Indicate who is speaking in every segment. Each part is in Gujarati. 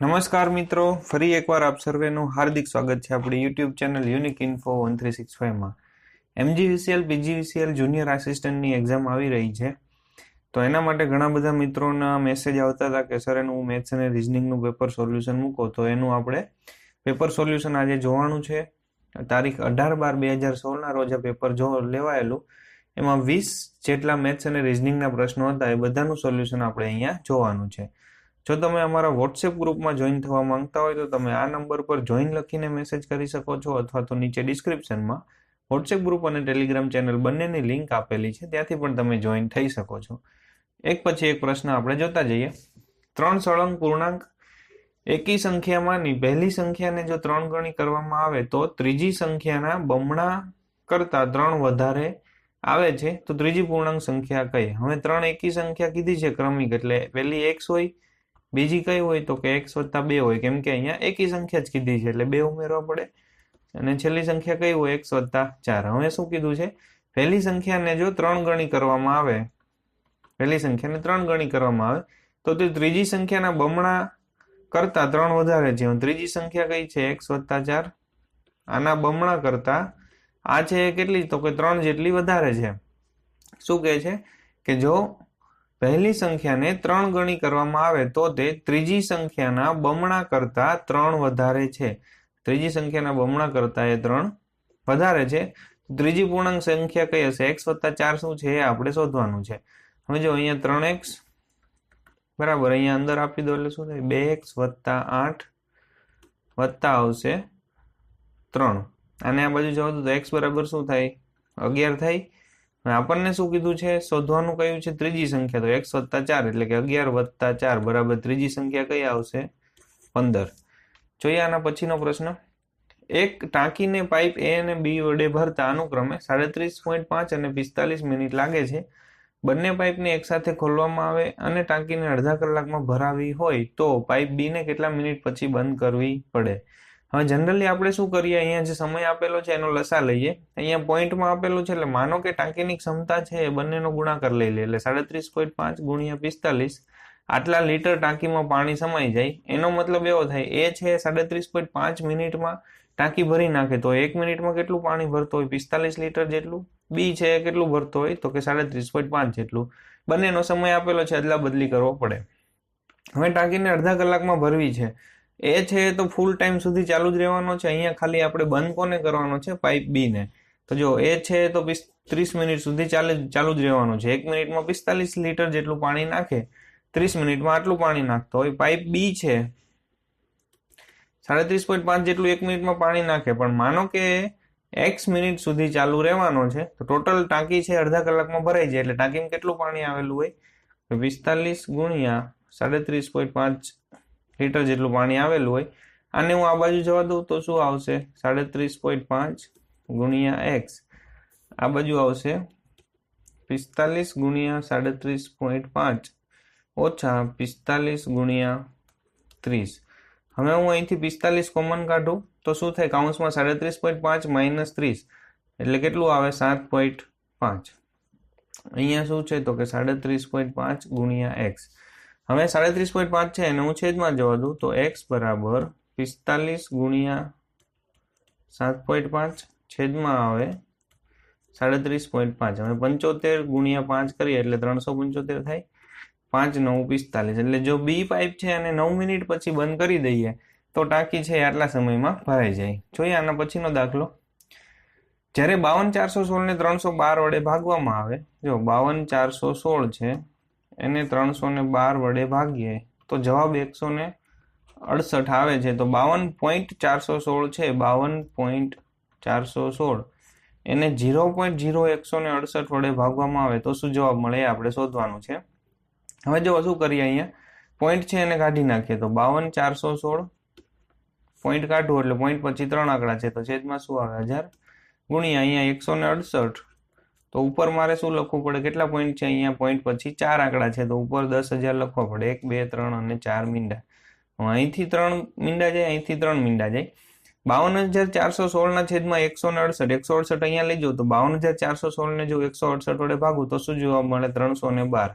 Speaker 1: નમસ્કાર મિત્રો, ફરી એકવાર આપ સર્વેનું હાર્દિક સ્વાગત છે આપણી YouTube channel unique info one three six ફાઈવમાં MGVCL PGVCL junior આસિસ્ટન્ટની એક્ઝામ આવી રહી છે. તો એના માટે ઘણા બધા મિત્રોના મેસેજ આવતા હતા કે, સર, એનું મેથ્સ અને રિઝનિંગનું પેપર સોલ્યુશન મૂકો. તો એનું આપણે પેપર સોલ્યુશન આજે જોવાનું છે. તારીખ અઢાર બાર બે હજાર સોળના રોજ આ પેપર જો લેવાયેલું, એમાં વીસ જેટલા મેથ્સ અને રિઝનિંગના પ્રશ્નો હતા, એ બધાનું સોલ્યુશન આપણે અહીંયા જોવાનું છે. જો તમે અમારા વોટ્સએપ ગ્રુપમાં જોઈન થવા માંગતા હોય તો તમે આ નંબર પર જોઈન લખીને મેસેજ કરી શકો છો અથવા તો નીચે ડિસ્ક્રિપ્શનમાં વોટ્સએપ ગ્રુપ અને ટેલિગ્રામ ચેનલ બંનેની લિંક આપેલી છે. ત્યાંથી પણ તમે જોઈન થઈ શકો છો. એક પછી એક પ્રશ્ન આપણે જોતા જઈએ. ત્રણ સળંગ પૂર્ણાંક એકી સંખ્યામાંની પહેલી સંખ્યાને જો ત્રણ ગણી કરવામાં આવે તો ત્રીજી સંખ્યાના બમણા કરતા ત્રણ વધારે આવે છે. તો ત્રીજી પૂર્ણાંક સંખ્યા કઈ? હવે ત્રણ એકી સંખ્યા કીધી છે ક્રમિક એટલે પહેલી એક્સ હોય બીજી કઈ હોય તો કે એક્સ વત્તા બે હોય, કેમ કે અહીંયા એકી સંખ્યા જ કીધી છે, એટલે બે ઉમેરવા પડે. અને છેલ્લી સંખ્યા કઈ હોય? એક્સ વત્તા ચાર. હવે શું કીધું છે? પહેલી સંખ્યાને જો ત્રણ ગણી કરવામાં આવે, પહેલી સંખ્યાને ત્રણ ગણી કરવામાં આવે, તો તે ત્રીજી સંખ્યાના બમણા કરતા ત્રણ વધારે છે. ત્રીજી સંખ્યા કઈ છે? એક્સ વત્તા ચાર. આના બમણા કરતા આ છે કેટલી? તો કે ત્રણ જેટલી વધારે છે. શું કહે છે? કે જો પહેલી સંખ્યાને ત્રણ ગણી કરવામાં આવે તો તે ત્રીજી સંખ્યાના બમણા કરતા ત્રણ વધારે છે. ત્રીજી સંખ્યાના બમણા કરતા એ ત્રણ વધારે છે. ત્રીજી પૂર્ણાંક સંખ્યા કઈ હશે? એક્સ વત્તા ચાર શું છે? એ આપણે શોધવાનું છે. હવે જો અહીંયા ત્રણ એક્સ બરાબર, અહીંયા અંદર આપી દો એટલે શું થાય? બે એક્સ વત્તા આઠ વત્તા આવશે ત્રણ. અને આ બાજુ જવા તો એક્સ બરાબર શું થાય? અગિયાર થાય. આપણને શું કીધું છે? શોધવાનું કયું છે? ત્રીજી સંખ્યા તો એક્સ વત્તા ચાર, એટલે કે અગિયાર વત્તા ચાર બરાબર ત્રીજી સંખ્યા કઈ આવશે? પંદર. જોઈએ આના પછીનો પ્રશ્ન. એક ટાંકીને પાઇપ એ અને બી વડે ભરતા અનુક્રમે સાડત્રીસ પોઈન્ટ પાંચ અને પિસ્તાલીસ મિનિટ લાગે છે. બંને પાઇપને એકસાથે ખોલવામાં આવે અને ટાંકીને અડધા કલાકમાં ભરાવી હોય તો પાઇપ બીને કેટલા મિનિટ પછી બંધ કરવી પડે? હવે જનરલી આપણે શું કરીએ? અહીંયા જે સમય આપેલો છે, એનો લસા લઈએ. અહીંયા પોઈન્ટમાં આપેલું છે, એટલે માનો કે ટાંકીની ક્ષમતા છે એ બંનેનો ગુણાકાર લઈ લે એટલે સાડત્રીસ પોઈન્ટ પાંચ ગુણ્યા પિસ્તાલીસ, આટલા લીટર ટાંકીમાં પાણી સમાઈ જાય. એનો મતલબ એવો થાય, એ છે સાડત્રીસ પોઈન્ટ પાંચ મિનિટમાં ટાંકી ભરી નાખે. તો એક મિનિટમાં કેટલું પાણી ભરતો હોય? પિસ્તાલીસ લીટર જેટલું. બી છે કેટલું ભરતો હોય? તો કે સાડત્રીસ પોઈન્ટ પાંચ જેટલું. બંનેનો સમય આપેલો છે અદલા બદલી કરવો પડે. હવે ટાંકીને અડધા કલાકમાં ભરવી છે. એ છે તો ફૂલ ટાઈમ સુધી ચાલુ જ રહેવાનો છે. અહીંયા ખાલી આપણે બંધ કોને કરવાનો છે? પાઇપ બી ને. તો જો એ છે તો ત્રીસ મિનિટ સુધી ચાલે, ચાલુ જ રહેવાનું છે. એક મિનિટમાં પિસ્તાલીસ લીટર જેટલું પાણી નાખે, ત્રીસ મિનિટમાં આટલું પાણી નાખતો હોય. પાઇપ બી છે. સાડત્રીસ પોઈન્ટ પાંચ જેટલું એક મિનિટમાં પાણી નાખે. પણ માનો કે એક્સ મિનિટ સુધી ચાલુ રહેવાનો છે, તો ટોટલ ટાંકી છે અડધા કલાકમાં ભરાઈ જાય. એટલે ટાંકીમાં કેટલું પાણી આવેલું હોય? પિસ્તાલીસ ગુણ્યા સાડત્રીસ પોઈન્ટ પાંચ લીટર જેટલું પાણી આવેલું હોય, આને હું આ બાજુ જવા દઉં તો શું આવશે? સાડત્રીસ પોઈન્ટ પાંચ ગુણ્યા એક્સ. આ બાજુ આવશે પિસ્તાલીસ ગુણ્યા સાડત્રીસ પોઈન્ટ પાંચ ઓછા પિસ્તાલીસ ગુણ્યા ત્રીસ. હવે હું અહીંથી પિસ્તાલીસ કોમન કાઢું તો શું થાય? કાઉન્સમાં સાડત્રીસ પોઈન્ટ પાંચ માઇનસ ત્રીસ. એટલે કેટલું આવે? સાત પોઈન્ટ પાંચ. અહીંયા શું છે? તો કે સાડત્રીસ પોઈન્ટ પાંચ ગુણ્યા એક્સ. હવે સાડત્રીસ પોઈન્ટ પાંચ છે, એને હું છેદમાં જવા દઉં તો એક્સ બરાબર પિસ્તાલીસ ગુણ્યા સાત પોઈન્ટ પાંચ છેદમાં આવે સાડત્રીસ પોઈન્ટ પાંચ. હવે પંચોતેર ગુણ્યા પાંચ કરીએ એટલે ત્રણસો પંચોતેર થાય પાંચ નવ પિસ્તાલીસ. એટલે જો બી પાઇપ છે અને નવ મિનિટ પછી બંધ કરી દઈએ તો ટાંકી છે આટલા સમયમાં ભરાઈ જાય. જોઈએ આના પછીનો દાખલો. જ્યારે બાવન ચારસો સોળને ત્રણસો બાર વડે ભાગવામાં આવે, જો બાવન ચારસો સોળ છે એને ત્રણસો ને બાર વડે ભાગીએ. તો જવાબ એકસો ને અડસઠ આવે છે. તો બાવન પોઈન્ટ ચારસો સોળ છે. બાવન પોઈન્ટ ચારસો સોળ. એને ઝીરો પોઈન્ટ ઝીરો એકસો ને અડસઠ વડે ભાગવામાં આવે તો શું જવાબ મળે? આપણે શોધવાનું છે. હવે જો શું કરીએ અહીંયા? પોઈન્ટ છે એને કાઢી નાખીએ. તો બાવન ચારસો સોળ પોઈન્ટ કાઢવું એટલે પોઈન્ટ પછી ત્રણ આંકડા છે. તો છેદમાં શું આવે? હજાર ગુણ્યા અહીંયા એકસો ને અડસઠ. તો ઉપર મારે શું લખવું પડે? કેટલા પોઈન્ટ છે અહીંયા? પોઈન્ટ પછી ચાર આંકડા છે, તો ઉપર દસ હજાર લખવા પડે. એક, બે, ત્રણ અને ચાર મીંડા. અહીંથી ત્રણ મીંડા જાય, અહીંથી ત્રણ મીંડા જાય. બાવન હજાર ચારસો સોળના છેદમાં એકસો ને અડસઠ. એકસો અડસઠ અહીંયા લઈ જાઉં તો બાવન હજાર ચારસો સોળને જો એકસો અડસઠ વડે ભાગું, તો શું જોવા મળે? ત્રણસો ને બાર.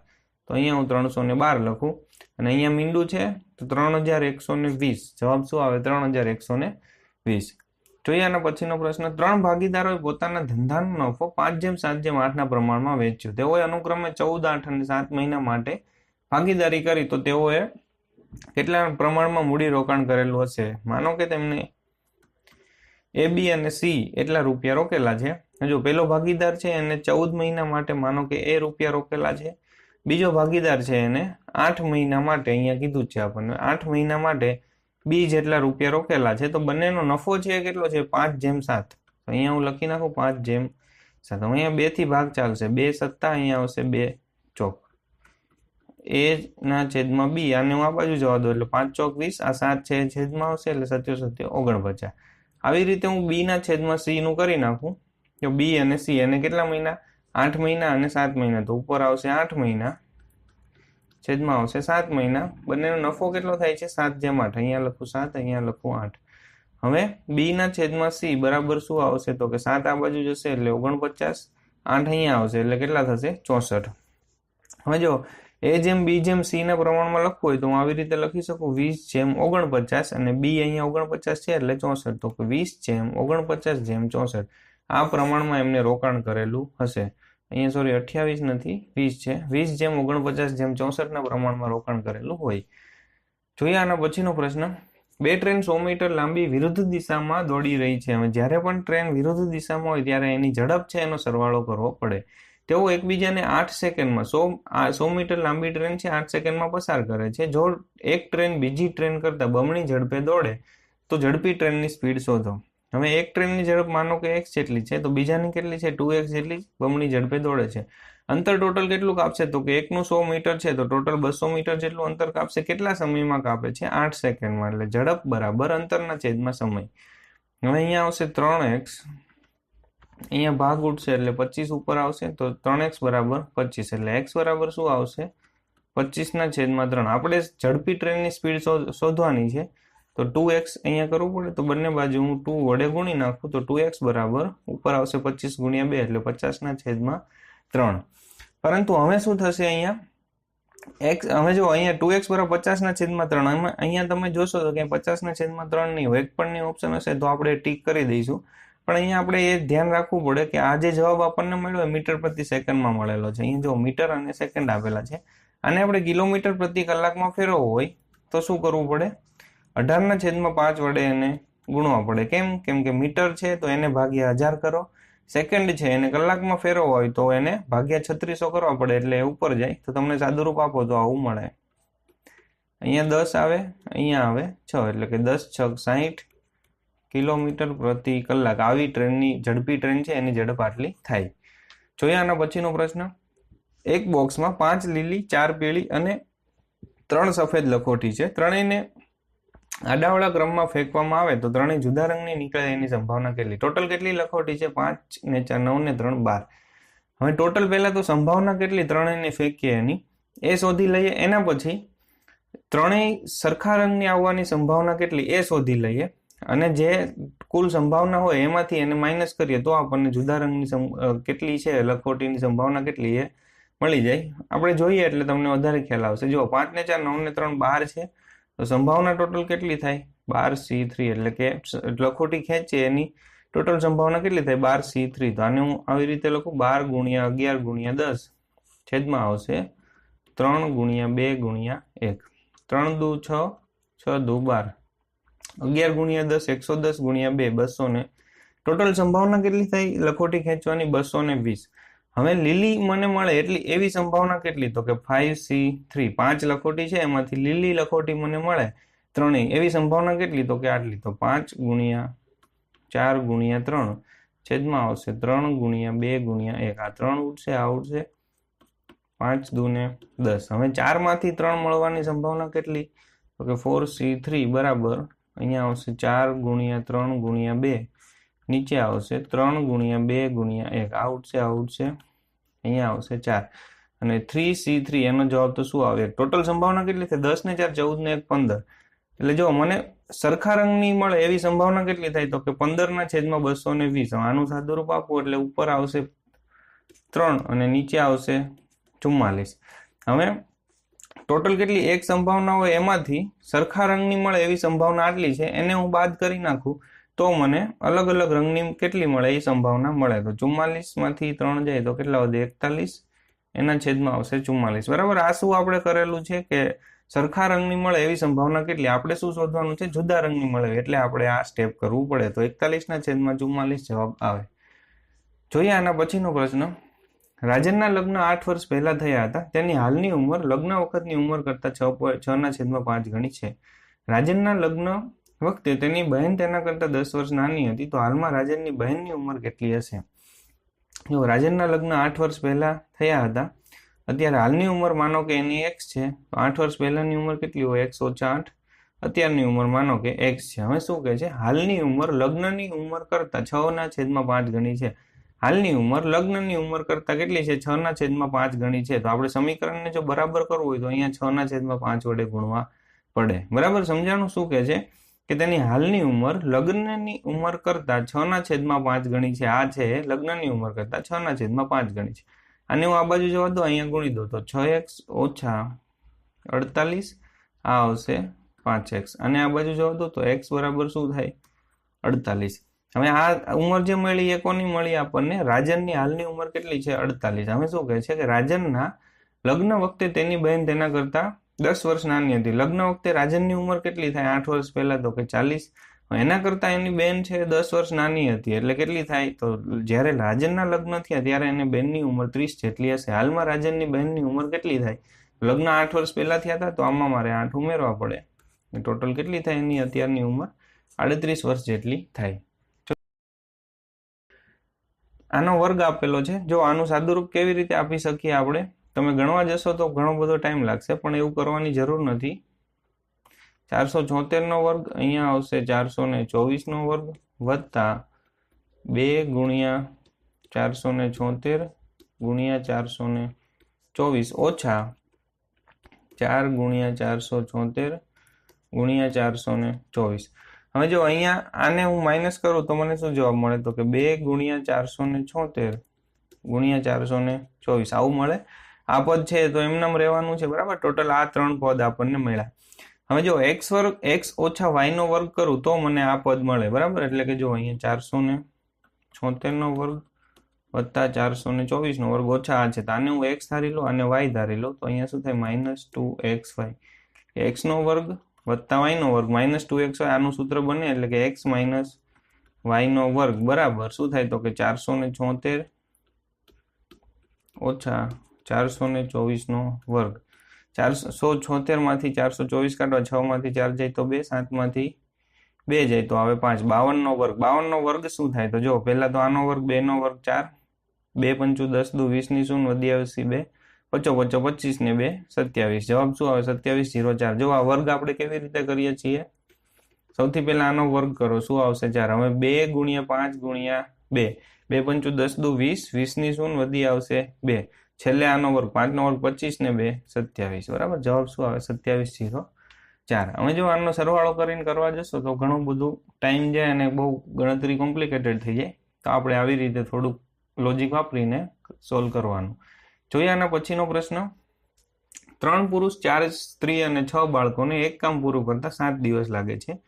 Speaker 1: તો અહીંયા હું ત્રણસો ને બાર લખું. અને અહીંયા મીંડું છે, તો ત્રણ હજાર એકસો ને વીસ. જવાબ શું આવે? ત્રણ હજાર એકસો ને વીસ. જોઈએ અને પછીનો પ્રશ્ન, ત્રણ ભાગીદારોએ પોતાના ધંધાનો નફો પાંચ જેમ, સાત જેમ, આઠના પ્રમાણમાં વેચ્યો. તેઓએ અનુક્રમે ચૌદ, આઠ અને સાત મહિના માટે ભાગીદારી કરી તો તેઓએ કેટલા પ્રમાણમાં મૂડી રોકાણ કરેલું હશે? માનો કે તેમને એ બી અને સી એટલા રૂપિયા રોકેલા છે. જો પેલો ભાગીદાર છે એને ચૌદ મહિના માટે, માનો કે એ રૂપિયા રોકેલા છે. બીજો ભાગીદાર છે એને આઠ મહિના માટે, અહીંયા કીધું છે આપણને, આઠ મહિના માટે બી જેટલા રૂપિયા રોકેલા છે, તો બંનેનો નફો છે કેટલો છે? પાંચ જેમ સાત. તો અહીંયા હું લખી નાખું પાંચ જેમ સાત. અહીંયા બેથી ભાગ ચાલશે. બે સત્તા અહીંયા આવશે, બે ચોક. એ ના છેદમાં બી, આને હું આ બાજુ જવા દઉં, એટલે પાંચ ચોક વીસ, આ સાત છે છેદમાં આવશે, એટલે સત્યો સત્ય ઓગણપચાસ. આવી રીતે હું બી ના છેદમાં સી નું કરી નાખું. તો બી અને સી અને કેટલા મહિના? આઠ મહિના અને સાત મહિના. તો ઉપર આવશે આઠ મહિના. છેદમાં આવશે. સાત મહિના. બંનેનો નફો કેટલો થાય છે? સાત જેમ આઠ. અહીંયા લખું સાત, અહીંયા લખું આઠ. હવે બીના છેદમાં સી બરાબર શું આવશે? તો કે સાત આ બાજુ જશે એટલે ઓગણપચાસ. આઠ અહીંયા આવશે એટલે કેટલા થશે? ચોસઠ. હવે જો એ જેમ બી જેમ સીના પ્રમાણમાં લખવું હોય તો હું આવી રીતે લખી શકું. વીસ જેમ ઓગણપચાસ અને બી અહીંયા ઓગણપચાસ છે એટલે ચોસઠ. તો કે વીસ જેમ ઓગણપચાસ જેમ ચોસઠ. આ પ્રમાણમાં એમને રોકાણ કરેલું હશે. અહીંયા સોરી અઠ્યાવીસ નથી, વીસ છે. વીસ જેમ ઓગણપચાસ, જેમ ચોસઠના પ્રમાણમાં રોકાણ કરેલું હોય. જોઈએ આના પછીનો પ્રશ્ન. બે ટ્રેન સો મીટર લાંબી વિરુદ્ધ દિશામાં દોડી રહી છે. હવે જ્યારે પણ ટ્રેન વિરુદ્ધ દિશામાં હોય, ત્યારે એની ઝડપ છે, એનો સરવાળો કરવો પડે. તેઓ એકબીજાને આઠ સેકન્ડમાં સો સો મીટર લાંબી ટ્રેન છે, આઠ સેકન્ડમાં પસાર કરે છે. જો એક ટ્રેન બીજી ટ્રેન કરતાં બમણી ઝડપે દોડે, તો ઝડપી ટ્રેનની સ્પીડ શોધો. હવે એક ટ્રેનની ઝડપ માનો કે એક્સ જેટલી છે, તો બીજાની કેટલી છે? ટુ એક્સ જેટલી બમણી ઝડપે દોડે છે. અંતર ટોટલ કેટલું કાપશે? તો કે એકનું સો મીટર છે, તો ટોટલ બસો મીટર જેટલું અંતર કાપશે. કેટલા સમયમાં કાપે છે? આઠ સેકન્ડમાં. એટલે ઝડપ બરાબર અંતરના છેદમાં સમય. હવે અહીંયા આવશે ત્રણ એક્સ. અહીંયા ભાગ ઉઠશે એટલે પચીસ ઉપર આવશે, તો ત્રણ એક્સ બરાબર પચીસ. એટલે એક્સ બરાબર શું આવશે? પચીસના છેદમાં ત્રણ. આપણે ઝડપી ટ્રેનની સ્પીડ શોધવાની છે. તો ટુ એક્સ અહીંયા કરવું પડે? તો બંને બાજુ હું ટુ વડે ગુણી નાખું તો ટુ એક્સ બરાબર ઉપર આવશે પચીસ ગુણ્યા બે એટલે પચાસના છેદમાં ત્રણ. પરંતુ હવે શું થશે અહીંયા? એક્સ હવે જો અહીંયા ટુ એક્સ બરાબર પચાસના છેદમાં ત્રણ અહીંયા તમે જોશો તો કે પચાસના છેદમાં ત્રણ નહીં હોય. એક પણ ઓપ્શન હશે તો આપણે ટીક કરી દઈશું. પણ અહીંયા આપણે એ ધ્યાન રાખવું પડે કે આ જે જવાબ આપણને મળ્યો એ મીટર પ્રતિ સેકન્ડમાં મળેલો છે. અહીંયા જો મીટર અને સેકન્ડ આપેલા છે. અને આપણે કિલોમીટર પ્રતિ કલાકમાં ફેરવવો હોય તો શું કરવું પડે? અઢારના છેદમાં પાંચ વડે એને ગુણવા પડે. કેમ? કેમ કે મીટર છે તો એને ભાગ્યા હજાર કરો. સેકન્ડ છે એને કલાકમાં ફેરવવો હોય તો એને ભાગ્યા છત્રીસો કરવા પડે એટલે એ ઉપર જાય. તો તમને સાદુરૂપ આપો તો આવું મળે. અહીંયા દસ આવે, અહીંયા આવે છ, એટલે કે દસ છ સાહીઠ કિલોમીટર પ્રતિ કલાક. આવી ટ્રેનની ઝડપી ટ્રેન છે, એની ઝડપ આટલી થાય. જોઈએ આના પછીનો પ્રશ્ન. એક બોક્સમાં પાંચ લીલી, ચાર પીળી અને ત્રણ સફેદ લખોટી છે. ત્રણેયને આડાવાળા ક્રમમાં ફેંકવામાં આવે તો ત્રણેય જુદા રંગની નીકળે એની સંભાવના કેટલી? ટોટલ કેટલી લખોટી છે? પાંચ ને ચાર, નવ ને ત્રણ, બાર. હવે ટોટલ પહેલાં તો સંભાવના કેટલી ત્રણેયને ફેંકીએ એની? એ શોધી લઈએ. એના પછી ત્રણેય સરખા રંગની આવવાની સંભાવના કેટલી? એ શોધી લઈએ. અને જે કુલ સંભાવના હોય એમાંથી એને માઇનસ કરીએ તો આપણને જુદા રંગની કેટલી છે? લખોટીની સંભાવના કેટલી એ મળી જાય. આપણે જોઈએ એટલે તમને વધારે ખ્યાલ આવશે. જો પાંચ ને ચાર, નવ ને ત્રણ, બાર છે. તો સંભાવના ટોટલ કેટલી થાય? બાર સી થ્રી એટલે કે લખોટી ખેંચીએ એની ટોટલ સંભાવના કેટલી થાય? બાર સી થ્રી. તો આને હું આવી રીતે લખું, બાર ગુણ્યા અગિયાર ગુણ્યા દસ છેદમાં આવશે ત્રણ ગુણ્યા બે ગુણ્યા એક. ત્રણ દુ છ છ દુ બાર. અગિયાર ગુણ્યા દસ, એકસો દસ ગુણ્યા બે, બસો ને. ટોટલ સંભાવના કેટલી થઈ? લખોટી ખેંચવાની બસો ને વીસ. હવે લીલી મને મળે એટલી, એવી સંભાવના કેટલી? તો કે ફાઈવ સી થ્રી પાંચ લખોટી છે, એમાંથી લીલી લખોટી મને મળે ત્રણેય. એવી સંભાવના કેટલી? તો કે આટલી. તો પાંચ ગુણ્યા ચાર ગુણ્યા ત્રણ. છેદમાં આવશે ત્રણ ગુણ્યા બે ગુણ્યા એક. આ ત્રણ ઉઠશે આ ઉઠશે પાંચ દુને દસ. હવે ચારમાંથી ત્રણ મળવાની સંભાવના કેટલી? તો કે ફોર સી થ્રી બરાબર. અહીંયા આવશે ચાર ગુણ્યા ત્રણ ગુણ્યા બે. નીચે આવશે ત્રણ ગુણ્યા બે ગુણ્યા એક. આ ઉઠશે આ ઉઠશે અહીંયા આવશે ચાર. અને થ્રી સી થ્રી એનો જવાબ તો શું આવે? ટોટલ સંભાવના કેટલી થાય દસ ને ચાર, ચૌદ ને એક, પંદર. એટલે જો મને સરખા રંગની મળે એવી સંભાવના કેટલી થાય? તો કે પંદરના છેદમાં બસો ને વીસ. આનું સાદુરૂપ આપવું એટલે ઉપર આવશે ત્રણ અને નીચે આવશે ચુમ્માલીસ. હવે ટોટલ કેટલી? એક સંભાવના હોય એમાંથી સરખા રંગની મળે એવી સંભાવના આટલી છે, એને હું બાદ કરી નાખું. તો મને અલગ અલગ રંગની કેટલી મળે એ સંભાવના મળે. તો ચુમ્માલીસમાંથી ત્રણ જાય તો કેટલા વધે? એકતાલીસ. એના છેદમાં આવશે ચુમ્માલીસ. બરાબર? આ શું આપણે કરેલું છે કે સરખા રંગની મળે એવી સંભાવના કેટલી? આપણે શું શોધવાનું છે? જુદા રંગની મળે એટલે આપણે આ સ્ટેપ કરવું પડે. તો એકતાલીસના છેદમાં ચુમ્માલીસ જવાબ આવે. જોઈએ આના પછીનો પ્રશ્ન. રાજનના લગ્ન આઠ વર્ષ પહેલા થયા હતા. તેની હાલની ઉંમર લગ્ન વખતની ઉંમર કરતાં છ છના છેદમાં પાંચ ગણી છે. રાજનના લગ્ન વખતે તેની બહેન તેના કરતાં દસ વર્ષ નાની હતી, તો હાલમાં રાજનની બહેનની ઉંમર કેટલી હશે? જો રાજનના લગ્ન આઠ વર્ષ પહેલા થયા હતા, અત્યારે હાલની ઉંમર માનો કે એની એક્સ છે. તો આઠ વર્ષ પહેલાની ઉંમર કેટલી હોય? એક્સ આઠ અત્યારની ઉંમર માનો કે એક્સ છે. હવે શું કહે છે? હાલની ઉંમર લગ્નની ઉંમર કરતાં છ ના છેદમાં પાંચ ગણી છે. હાલની ઉંમર લગ્નની ઉંમર કરતાં કેટલી છે? છ ના છેદમાં પાંચ ગણી છે. તો આપણે સમીકરણને જો બરાબર કરવું હોય તો અહીંયા છ ના છેદમાં પાંચ વડે ગુણવા પડે. બરાબર? સમજાણું શું કહે છે? કે તેની હાલની ઉંમર લગ્નની ઉંમર કરતાં છ ના છેદમાં પાંચ ગણી છે. આ છે લગ્નની ઉંમર કરતાં છ ના છેદમાં પાંચ ગણી છે. અને હું આ બાજુ જવા દો અહીંયા ગુણી દો તો છ એક્સ ઓછા અડતાલીસ આ આવશે પાંચ એક્સ. અને આ બાજુ જવા દો તો એક્સ બરાબર શું થાય? અડતાલીસ. હવે આ ઉંમર જે મળી એ કોની મળી આપણને? રાજનની હાલની ઉંમર કેટલી છે? અડતાલીસ. હવે શું કહે છે કે રાજનના લગ્ન વખતે તેની બહેન તેના કરતાં દસ વર્ષ નાની હતી. લગ્ન વખતે રાજનની ઉંમર કેટલી થાય? આઠ વર્ષ પહેલા તો કે ચાલીસ. એના કરતાં એની બેન છે દસ વર્ષ નાની હતી. એટલે કેટલી થાય? તો જ્યારે રાજનના લગ્ન થયા ત્યારે એને બેનની ઉંમર ત્રીસ જેટલી હશે. હાલમાં રાજનની બહેનની ઉંમર કેટલી થાય? લગ્ન આઠ વર્ષ પહેલા થયા હતા, તો આમાં મારે આઠ ઉમેરવા પડે. ટોટલ કેટલી થાય એની અત્યારની ઉંમર? આડત્રીસ વર્ષ જેટલી થાય. આનો વર્ગ આપેલો છે. જો આનું સાદુરૂપ કેવી રીતે આપી શકીએ આપણે? તમે ગણવા જશો તો ઘણો બધો ટાઈમ લાગશે, પણ એવું કરવાની જરૂર નથી. ચારસો છોતેરનો વર્ગ અહીંયા આવશે, ચારસો ને ચોવીસનો વર્ગ વત્તા બે ગુણ્યા ચારસો ને છોતેર ગુણ્યા ચારસો ને ચોવીસ ઓછા ચાર ગુણ્યા ચારસો છોતેર ગુણ્યા ચારસો ને ચોવીસ. હવે જો અહીંયા આને હું માઇનસ કરું તો મને શું જવાબ મળે? તો કે બે ગુણ્યા ચારસો ને છોતેર ગુણ્યા ચારસો ને ચોવીસ. આવું મળે? આ પદ છે તો એમનામ રહેવાનું છે, બરાબર? ટોટલ આ ત્રણ પદ આપણને મળ્યા. હવે જો એક્સ વર્ગ એક્સ ઓછા વાયનો વર્ગ કરું તો મને આ પદ મળે, બરાબર? એટલે કે જો અહીંયા ચારસો ને છોતેરનો વર્ગ વત્તા ચારસો ને ચોવીસનો વર્ગ ઓછા આ છે, તો આને હું એક્સ ધારી લો અને વાય ધારી લો, તો અહીંયા શું થાય? માઇનસ ટુ એક્સ વાય એક્સનો વર્ગ વત્તા વાયનો વર્ગ માઇનસ ટુ એક્સ વાય આનું સૂત્ર બને, એટલે કે એક્સ માઇનસ વાયનો વર્ગ, બરાબર? શું થાય? તો કે ચારસો ને છોતેર ઓછા ચારસો ને ચોવીસનો વર્ગ. ચારસો છોતેરમાંથી ચારસો ચોવીસ કાઢવા છમાંથી ચાર જાય તો બે, સાતમાંથી બે જાય તો આવે પાંચ. બાવનનો વર્ગ. બાવનનો વર્ગ શું થાય? તો જો, પહેલાં તો આનો વર્ગ, બેનો વર્ગ ચાર. બે પંચું દસ, દુ વીસની શૂન્ય વધી આવશે બે. પચો પચો પચીસ ને બે, સત્યાવીસ. જવાબ શું આવે? સત્યાવીસ જીરો ચાર. જો આ વર્ગ આપણે કેવી રીતે કરીએ છીએ? સૌથી પહેલા આનો વર્ગ કરો. શું આવશે ચાર? હવે બે ગુણ્યા પાંચ ગુણ્યા બે. બે પંચું દસ, દુ વીસ. વીસની શૂન્ય વધી આવશે બે. છેલ્લે આનો વર્ગ, પાંચનો વર્ગ પચીસ ને બે, સત્યાવીસ. બરાબર? જવાબ શું આવે? સત્યાવીસ જીરો ચાર. હવે જો આનો સરવાળો કરીને કરવા જશો તો ઘણું બધું ટાઈમ જાય અને બહુ ગણતરી કોમ્પ્લિકેટેડ થઈ જાય. તો આપણે આવી રીતે થોડુંક લોજિક વાપરીને સોલ્વ કરવાનું. જોઈએ આના પછીનો પ્રશ્ન. ત્રણ પુરુષ, ચાર સ્ત્રી અને છ બાળકોને એક કામ પૂરું કરતા સાત દિવસ લાગે છે.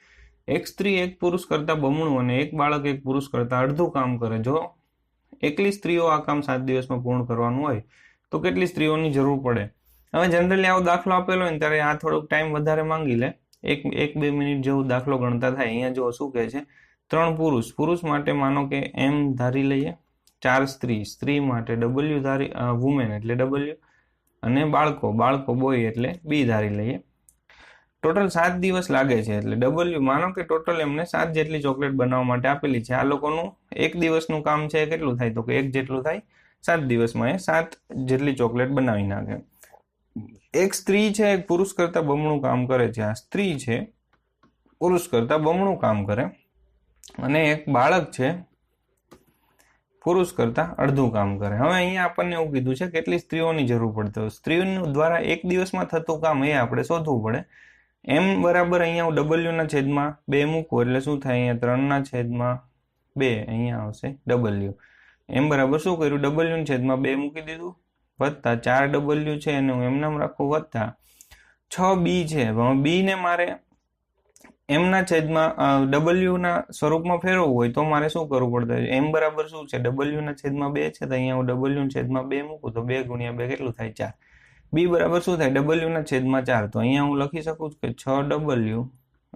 Speaker 1: એક સ્ત્રી એક પુરુષ કરતા બમણું અને એક બાળક એક પુરુષ કરતા અડધું કામ કરે. જો એકલી સ્ત્રીઓ આ કામ સાત દિવસમાં પૂર્ણ કરવાનું હોય તો કેટલી સ્ત્રીઓની જરૂર પડે? હવે જનરલી આવો દાખલો આપેલો હોય ત્યારે આ થોડોક ટાઈમ વધારે માંગી લે. એક એક, બે મિનિટ જેવું દાખલો ગણતા થાય. અહીંયા જો શું કહે છે? ત્રણ પુરુષ. પુરુષ માટે માનો કે એમ ધારી લઈએ. ચાર સ્ત્રી. સ્ત્રી માટે ડબલ્યુ ધારી વુમેન એટલે ડબલ્યુ અને બાળકો. બાળકો બોય એટલે બી ધારી લઈએ. ટોટલ સાત દિવસ લાગે છે એટલે ડબલ્યુ માનો કે ટોટલ એમને સાત જેટલી ચોકલેટ બનાવવા માટે આપેલી છે. આ લોકોનું એક દિવસનું કામ છે કેટલું થાય? તો કે એક જેટલું થાય સાત દિવસમાં એ સાત જેટલી ચોકલેટ બનાવી નાખે. એક સ્ત્રી છે, એક પુરુષ કરતા બમણું કામ કરે છે. આ સ્ત્રી છે, પુરુષ કરતા બમણું કામ કરે. અને એક બાળક છે, પુરુષ કરતા અડધું કામ કરે. હવે અહીંયા આપણને એવું કીધું છે, કેટલી સ્ત્રીઓની જરૂર પડતી હોય. સ્ત્રીઓ દ્વારા એક દિવસમાં થતું કામ એ આપણે શોધવું પડે. એમ બરાબર અહીંયા હું ડબલ્યુના છેદમાં બે મૂકું, એટલે શું થાય? અહીંયા ત્રણના છેદમાં બે અહીંયા આવશે ડબલ્યુ એમ બરાબર શું કર્યું? ડબલ્યુના છેદમાં બે મૂકી દીધું. વત્તા ચાર ડબલ્યુ છે એને હું એમનામ રાખું વત્તા છ બી છે. બીને મારે એમના છેદમાં ડબલ્યુના સ્વરૂપમાં ફેરવવું હોય તો મારે શું કરવું પડતું એમ બરાબર શું છે? ડબલ્યુના છેદમાં બે છે તો અહીંયા હું ડબલ્યુ છેદમાં બે મૂકું તો બે ગુણ્યા બે કેટલું થાય? ચાર. બી બરાબર શું થાય? ડબલ્યુના છેદમાં ચાર. તો અહીંયા હું લખી શકું છું કે છ ડબલ્યુ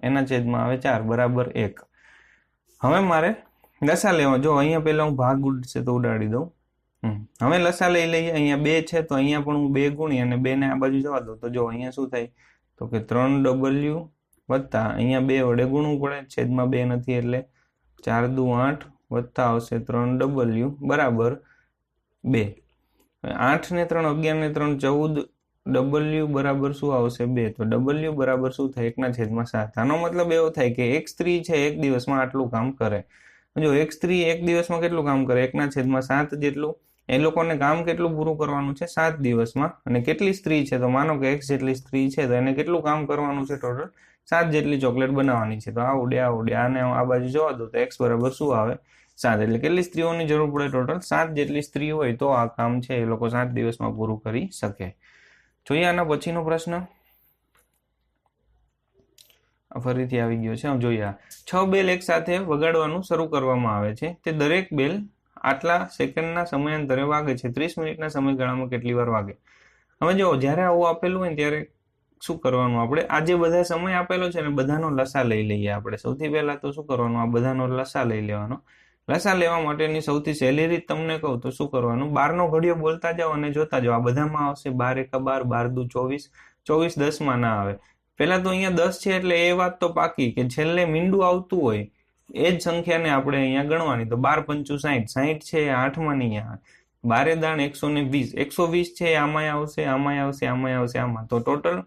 Speaker 1: એના છેદમાં આવે ચાર. બરાબર એક. હવે મારે લસા લેવા, જો અહીંયા પહેલા હું ભાગ ઉડશે તો ઉડાડી દઉં. હવે લસા લઈ લઈએ, અહીંયા બે છે તો અહીંયા પણ હું બે ગુણી અને બે ને આ બાજુ જવા દઉં. તો જો અહીંયા શું થાય? તો કે ત્રણ ડબલ્યુ વત્તા અહીંયા બે વડે ગુણવું પડે, છેદમાં બે નથી એટલે ચાર દુ આઠ વત્તા આવશે ત્રણ ડબલ્યુ બરાબર બે. આઠ ને ત્રણ, અગિયાર ને ત્રણ, ચૌદ ડબલ્યુ બરાબર શું આવશે? બે. તો ડબલ્યુ બરાબર શું થાય? એકના છેદમાં સાત. આનો મતલબ એવો થાય કે એક સ્ત્રી છે, એક દિવસમાં આટલું કામ કરે. જો એક સ્ત્રી એક દિવસમાં કેટલું કામ કરે? એકના છેદમાં સાત જેટલું. એ લોકોને કામ કેટલું પૂરું કરવાનું છે? સાત દિવસમાં. અને કેટલી સ્ત્રી છે? તો માનો કે એક્સ જેટલી સ્ત્રી છે, તો એને કેટલું કામ કરવાનું છે ટોટલ સાત જેટલી ચોકલેટ બનાવવાની છે. તો આ ઉડે આ ઉડે. આને આ બાજુ જવા દો. તો એક્સ બરાબર શું આવે? સાત. એટલે કેટલી સ્ત્રીઓની જરૂર પડે ટોટલ સાત જેટલી સ્ત્રી હોય તો આ કામ છે. એ લોકો સાત દિવસમાં પૂરું કરી શકે. જોઈએ આના પછીનો પ્રશ્ન. ફરીથી આવી ગયો છે. જોઈએ છ બેલ એકસાથે વગાડવાનું શરૂ કરવામાં આવે છે. તે દરેક બેલ આટલા સેકન્ડના સમયાંતરે વાગે છે. ત્રીસ મિનિટના સમયગાળામાં કેટલી વાર વાગે? હવે જો જ્યારે આવું આપેલું હોય ત્યારે શું કરવાનું આપણે? આજે બધા સમય આપેલો છે ને, બધાનો લસા લઈ લઈએ આપણે. સૌથી પહેલાં તો શું કરવાનું? આ બધાનો લસા લઈ લેવાનો. લસા લેવા માટેની સૌથી સહેલી રીત તમને કહું તો શું કરવાનું? બારનો ઘડિયો બોલતા જાઓ અને જોતા જાઓ. આ બધામાં આવશે બાર એકા બાર બાર દુ ચોવીસ. ચોવીસ દસમાં ના આવે. પહેલા તો અહીંયા દસ છે એટલે એ વાત તો પાકી કે છેલ્લે મીંડું આવતું હોય, એ જ સંખ્યાને આપણે અહીંયા ગણવાની. તો બાર પંચુ સાહીઠ સાહીઠ છે, આઠમાં નહીં આવે. બારે દાણ એકસો ને વીસ. એકસો વીસ છે, આમાંય આવશે આમાંય આવશે આમાંય આવશે, આમાં. તો ટોટલ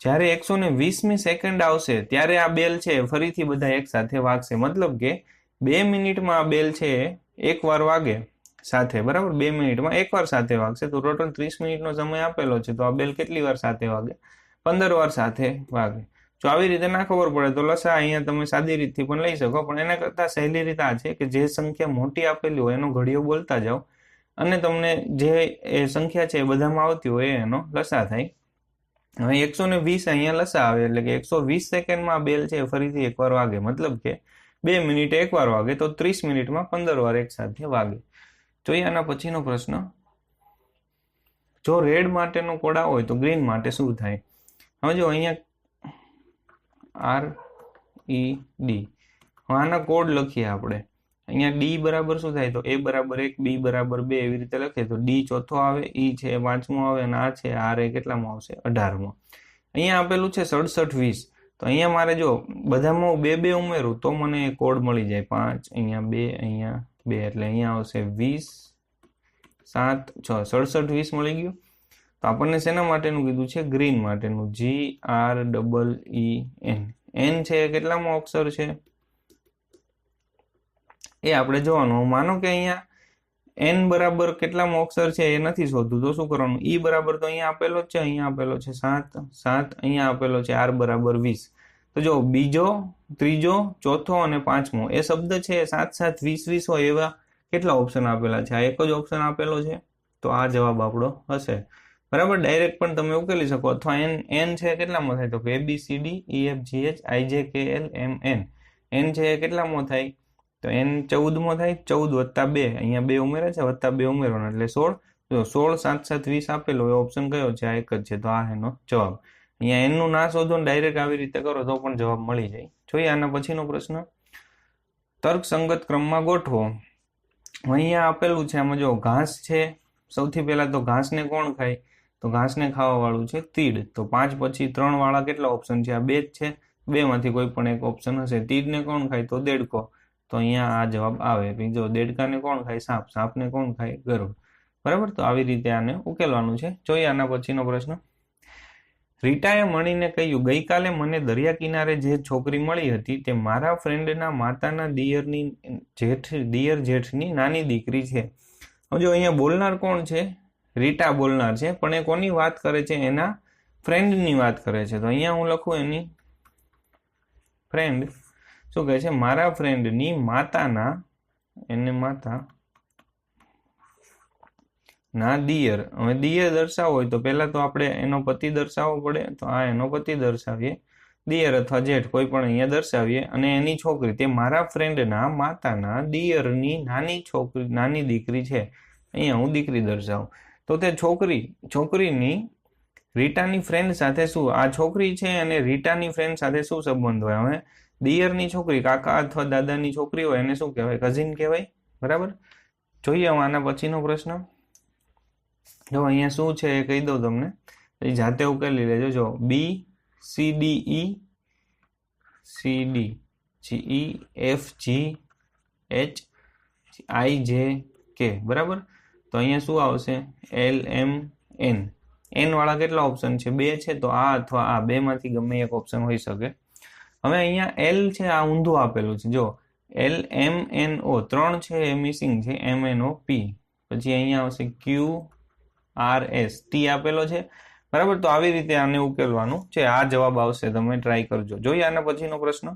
Speaker 1: જ્યારે એકસો ને વીસમી સેકન્ડ આવશે, ત્યારે આ બેલ છે, ફરીથી બધા એક સાથે વાગશે. મતલબ કે બે મિનિટમાં આ બેલ છે એક વાર વાગે સાથે. બરાબર? બે મિનિટમાં એક વાર સાથે વાગશે. તો ટોટલ ત્રીસ મિનિટનો સમય આપેલો છે. તો આ બેલ કેટલી વાર સાથે વાગે? પંદર વાર સાથે વાગે. જો આવી રીતે ના ખબર પડે તો લસા અહીંયા તમે સાદી રીતથી પણ લઈ શકો, પણ એના કરતાં સહેલી રીત આ છે કે જે સંખ્યા મોટી આપેલી હોય એનો ઘડિયો બોલતા જાઓ અને તમને જે એ સંખ્યા છે એ બધામાં આવતી હોય એનો લસા થાય. હવે એકસો ને વીસ અહીંયા લસા આવે એટલે કે એકસો વીસ સેકન્ડમાં બેલ છે ફરીથી એકવાર વાગે. મતલબ કે બે મિનિટે એકવાર વાગે તો ત્રીસ મિનિટમાં પંદર વાર એક સાથે વાગે. જોઈએ આના પછીનો પ્રશ્ન. જો રેડ માટેનો કોડા હોય તો ગ્રીન માટે શું થાય? હવે જો અહીંયા આર ઈ ડી આના કોડ લખીએ આપણે. અહીંયા ડી બરાબર શું થાય? તો એ બરાબર એક બી બરાબર બે, એવી રીતે લખીએ. તો ડી ચોથો આવે ઈ છે પાંચમો આવે, અને આ છે આર એ કેટલામાં આવશે? અઢારમાં. અહીંયા આપેલું છે સડસઠ વીસ. તો અહીંયા મારે જો બધામાં બે બે ઉમેરું, તો મને કોડ મળી જાય. પાંચ, અહીંયા બે અહીંયા બે. એટલે અહીંયા આવશે વીસ, સાત, છ. સડસઠ વીસ મળી ગયું. તો આપણને શેના માટેનું કીધું છે? ગ્રીન માટેનું. G R double E N N છે એ કેટલામો અક્ષર છે? એ આપણે જોવાનું. માનો કે અહીંયા એન બરાબર કેટલામો અક્ષર છે એ નથી શોધવું તો શું કરવાનું? ઈ બરાબર તો અહીંયા આપેલો જ છે, અહીંયા આપેલો છે સાત સાત અહીંયા આપેલો છે આર બરાબર વીસ. તો જો બીજો, ત્રીજો, ચોથો અને પાંચમો, એ શબ્દ છે સાત સાત, વીસ વીસ હોય એવા કેટલા ઓપ્શન આપેલા છે? આ એક જ ઓપ્શન આપેલો છે? તો આ જવાબ આપણો હશે. બરાબર? ડાયરેક્ટ પણ તમે ઉકેલી શકો. અથવા એન એન છે કેટલામાં થાય? તો કે A B C D E F G H I J K L M N N છે એ કેટલામાં થાય? તો એન ચૌદમો થાય. ચૌદ વત્તા બે. અહીંયા બે ઉમેરે છે, વત્તા બે ઉમેરવાના. એટલે સોળ. જો સોળ, સાત સાત, વીસ આપેલો એ ઓપ્શન કયો છે? આ એક જ છે. તો આ એનો જવાબ. અહીંયા એનનું ના શોધો ડાયરેક્ટ આવી રીતે કરો, તો પણ જવાબ મળી જાય. જોઈએ આના પછીનો પ્રશ્ન. તર્કસંગત ક્રમમાં ગોઠવો. અહીંયા આપેલું છે, આમાં જો ઘાસ છે, સૌથી પહેલાં તો ઘાસને કોણ ખાય? તો ઘાસને ખાવા વાળું છે તીડ. તો પાંચ પછી ત્રણ વાળા કેટલા ઓપ્શન છે? આ બે જ છે. બેમાંથી કોઈ પણ એક ઓપ્શન હશે. તીડને કોણ ખાય? તો દેડકો. તો અહીંયા આ જવાબ આવે. બીજો દેડકાને કોણ ખાય? સાપ. સાપને કોણ ખાય? ગરુડ. બરાબર? તો આવી રીતે આને ઉકેલવાનું છે. જોઈએ આના પછીનો પ્રશ્ન. રીટાએ મણીને કહ્યું, ગઈકાલે મને દરિયા કિનારે જે છોકરી મળી હતી તે મારા ફ્રેન્ડના માતાના દિયરની જેઠ, દિયર જેઠની નાની દીકરી છે. જો અહીંયા બોલનાર કોણ છે? રીટા બોલનાર છે, પણ એ કોની વાત કરે છે? એના ફ્રેન્ડની વાત કરે છે. તો અહીંયા હું લખું એની ફ્રેન્ડ શું કહે છે? મારા ફ્રેન્ડની માતાના, એને માતા, ના દિયર હવે દિયર દર્શાવવો હોય તો પહેલા તો આપણે એનો પતિ દર્શાવવો પડે. તો આ એનો પતિ દર્શાવીએ. દિયર અથવા જેઠ, કોઈ પણ અહીંયા દર્શાવીએ. અને એની છોકરી, તે મારા ફ્રેન્ડના માતાના દિયરની નાની છોકરી, નાની દીકરી છે. અહીંયા હું દીકરી દર્શાવું. તો તે છોકરી, છોકરીની રીટાની ફ્રેન્ડ સાથે શું? આ છોકરી છે અને રીટાની ફ્રેન્ડ સાથે શું સંબંધ હોય? હવે દિયરની છોકરી, કાકા અથવા દાદાની છોકરી હોય, એને શું કહેવાય? કઝિન કહેવાય? બરાબર? જોઈએ હવે આના પછીનો પ્રશ્ન. જો અહીંયા શું છે એ કહી દઉં તમને. એ જાતે ઉકેલી લેજો. જો B C D E C D G E F G H I J K બરાબર? તો અહીંયા શું આવશે? એલ એમ એન એન વાળા કેટલા ઓપ્શન છે? બે છે તો આ અથવા આ. બેમાંથી ગમે એક ઓપ્શન હોઈ શકે. હવે અહીંયા એલ છે, આ ઊંધું આપેલું છે. જો એલ એમ એન ઓ ત્રણ છે, એ મિસિંગ છે. એમ એન ઓ પી પછી અહીંયા આવશે ક્યુ આર એસ ટી આપેલો છે. બરાબર? તો આવી રીતે આને ઉકેલવાનું છે. આ જવાબ આવશે. તમે ટ્રાય કરજો. જોઈએ આના પછીનો પ્રશ્ન.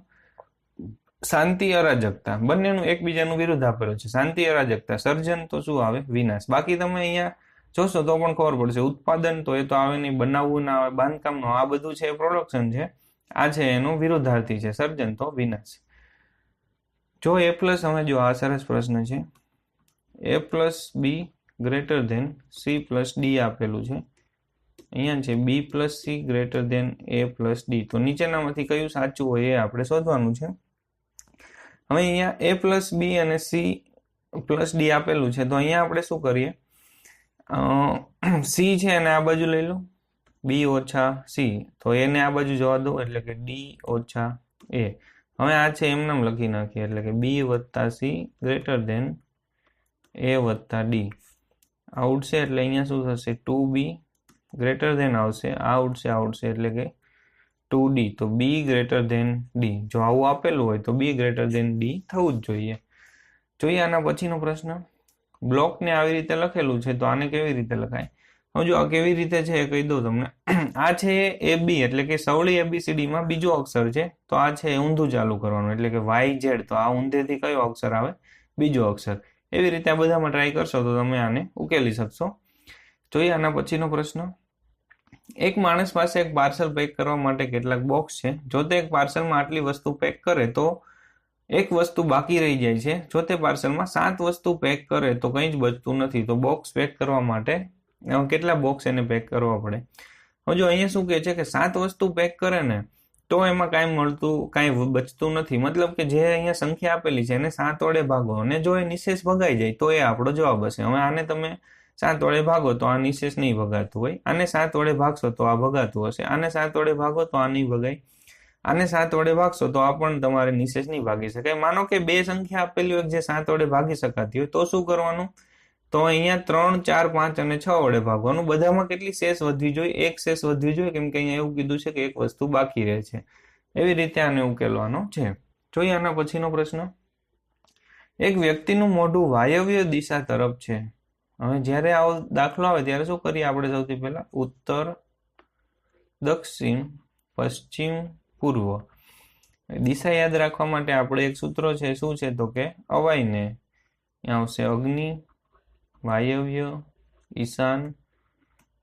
Speaker 1: શાંતિ અરાજકતા. બંનેનું એકબીજાનું વિરુદ્ધ આપેલું છે. શાંતિ અરાજકતા. સર્જન તો શું આવે? વિનાશ. બાકી તમે અહીંયા જોશો તો પણ ખબર પડશે. ઉત્પાદન તો એ તો આવે નહીં, બનાવવું ના આવે, બાંધકામનું આ બધું છે પ્રોડક્શન છે. આ છે એનું વિરુદ્ધાર્થી છે. સર્જન તો વિનાશ. જો એ પ્લસ અમે જો આ સરસ પ્રશ્ન છે. A plus B greater than C plus D આપેલું છે. અહીંયા છે B plus C greater than A plus D તો નીચેનામાંથી કયું સાચું હોય એ આપણે શોધવાનું છે. હવે અહીંયા એ પ્લસ બી અને સી પ્લસ ડી આપેલું છે, તો અહીંયા આપણે શું કરીએ? સી છે એને આ બાજુ લઈ લો. બી ઓછા સી તો એને આ બાજુ જવા દો, એટલે કે ડી ઓછા એ હવે આ છે એમને લખી નાખીએ, એટલે કે બી વત્તા સી ગ્રેટર ધેન એ વત્તા ડી આ ઉડશે એટલે અહીંયા શું થશે? ટુ બી ગ્રેટર ધેન આવશે. આ ઉડશે આ એટલે કે ટુ ડી, તો બી ગ્રેટર ધેન ડી. જો આવું આપેલું હોય, તો બી ગ્રેટર ધેન ડી થવું જ જોઈએ. જોઈએ આના પછીનો પ્રશ્ન. બ્લોકને આવી રીતે લખેલું છે, તો આને કેવી રીતે લખાય? હવે જો આ કેવી રીતે છે એ કહી દઉં તમને. આ છે એ બી, એટલે કે સવળી એબીસીડીમાં બીજો અક્ષર છે, તો આ છે ઊંધું ચાલુ કરવાનું, એટલે કે વાય ઝેડ, તો આ ઊંધેથી કયો અક્ષર આવે? બીજો અક્ષર. એવી રીતે આ બધામાં ટ્રાય કરશો તો તમે આને ઉકેલી શકશો. જોઈએ આના પછીનો પ્રશ્ન. એક માણસ પાસે એક પાર્સલ પેક કરવા માટે કેટલાક બોક્સ છે. જો તે એક પાર્સલમાં આટલી વસ્તુ પેક કરે તો એક વસ્તુ બાકી રહી જાય છે. જો તે પાર્સલમાં સાત વસ્તુ પેક કરે તો કંઈ જ બચતું નથી. તો બોક્સ પેક કરવા માટે કેટલા બોક્સ એને પેક કરવા પડે? હવે જો અહીંયા શું કહે છે કે સાત વસ્તુ પેક કરે ને, તો એમાં કાંઈ મળતું, કાંઈ બચતું નથી. મતલબ કે જે અહીંયા સંખ્યા આપેલી છે એને સાત વડે ભાગો. અને જો એ નિશેષ ભગાઈ જાય તો એ આપણો જવાબ હશે. હવે આને તમે સાત વડે ભાગો તો આ નિશેષ નહીં ભગાતું હોય. આને સાત વડે ભાગશો તો આ ભગાતું હશે. આને સાત વડે ભાગો તો આ નહીં ભગાય આને સાત વડે ભાગશો તો આ પણ તમારે નિશેષ નહીં ભાગી શકાય માનો કે બે સંખ્યા આપેલી હોય જે સાત વડે ભાગી શકાતી હોય તો શું કરવાનું? તો અહીંયા ત્રણ, ચાર, પાંચ અને છ વડે ભાગવાનું બધામાં કેટલી શેષ વધવી જોઈએ? એક શેષ વધવી જોઈએ. કેમ કે અહીંયા એવું કીધું છે કે એક વસ્તુ બાકી રહે છે. એવી રીતે આને ઉકેલવાનો છે. જોઈએ આના પછીનો પ્રશ્ન. એક વ્યક્તિનું મોઢું વાયવ્ય દિશા તરફ છે. હવે જ્યારે આવો દાખલો આવે ત્યારે શું કરીએ આપણે સૌથી પહેલા? ઉત્તર, દક્ષિણ, પશ્ચિમ, પૂર્વ. દિશા યાદ રાખવા માટે આપણે એક સૂત્ર છે, શું છે તો કે અવાઈને આવશે અગ્નિ, વાયવ્ય, ઈશાન,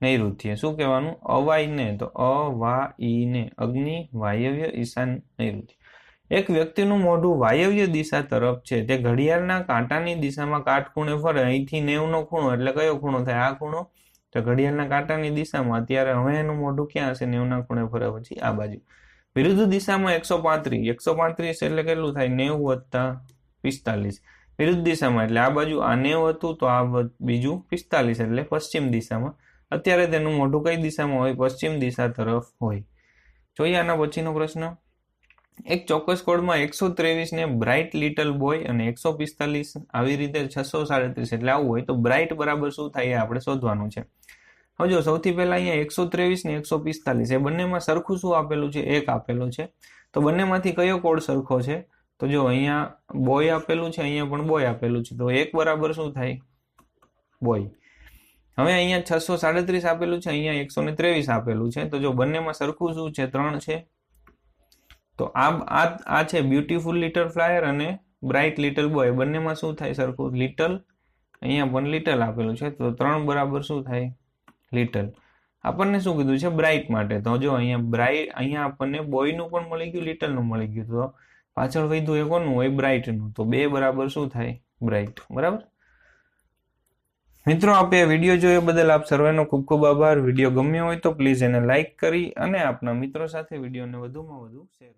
Speaker 1: નૈઋત્ય. શું કહેવાનું? અવાઈને તો અવાઈને અગ્નિ, વાયવ્ય, ઈશાન, નૈઋત્ય. એક વ્યક્તિનું મોઢું વાયવ્ય દિશા તરફ છે. તે ઘડિયાળના કાંટાની દિશામાં કાટખૂણે ફરે. અહીંથી નેવનો ખૂણો, એટલે કયો ખૂણો થાય? આ ખૂણો? તો ઘડિયાળના કાંટાની દિશામાં. અત્યારે હવે એનું મોઢું ક્યાં હશે? નેવના ખૂણે ફરે. પછી આ બાજુ. વિરુદ્ધ દિશામાં એકસો પાંત્રીસ. એકસો પાંત્રીસ એટલે કેટલું થાય? નેવું વત્તા પિસ્તાલીસ. વિરુદ્ધ દિશામાં. એટલે આ બાજુ આ નેવ હતું, તો આ બીજું પિસ્તાલીસ. એટલે પશ્ચિમ દિશામાં. અત્યારે તેનું મોઢું કઈ દિશામાં હોય? પશ્ચિમ દિશા તરફ હોય. જોઈએ આના પછીનો પ્રશ્ન. એક ચોક્કસ કોડમાં એકસો ત્રેવીસ ને બ્રાઇટ લિટલ બોય અને એકસો પિસ્તાલીસ આવી રીતે છસો સાડત્રીસ એટલે આવું હોય તો બ્રાઇટ બરાબર શું થાય એ આપણે શોધવાનું છે. હવે જો સૌથી પહેલા અહીંયા એકસો ત્રેવીસ ને એકસો પિસ્તાલીસ એ બંનેમાં સરખું શું આપેલું છે? એક આપેલું છે. તો બંનેમાંથી કયો કોડ સરખો છે? તો જો અહીંયા બોય આપેલું છે, અહીંયા પણ બોય આપેલું છે. તો એક બરાબર શું થાય? બોય હવે અહીંયા છસો સાડત્રીસ આપેલું છે, અહીંયા એકસો ને ત્રેવીસ આપેલું છે. તો જો બંનેમાં સરખું શું છે? ત્રણ છે. તો આ આ છે બ્યુટીફુલ લિટલ ફ્લાયર અને બ્રાઇટ લિટલ બોય બંનેમાં શું થાય સરખું? લિટલ અહીંયા પણ લિટલ આપેલું છે. તો ત્રણ બરાબર શું થાય? લિટલ આપણને શું કીધું છે? બ્રાઇટ માટે. તો જો અહીંયા બ્રાઇટ અહીંયા આપણને બોયનું પણ મળી ગયું લિટલનું મળી ગયું. તો પાછળ વધ્યું એ કોનું? હોય બ્રાઇટનું તો બે બરાબર શું થાય? બ્રાઇટ બરાબર? મિત્રો, આપે વીડિયો જોયો બદલ આપ સર્વેનો ખૂબ ખૂબ આભાર. વીડિયો ગમ્યો હોય તો પ્લીઝ એને લાઇક કરી અને આપના મિત્રો સાથે વિડીયોને વધુમાં વધુ શેર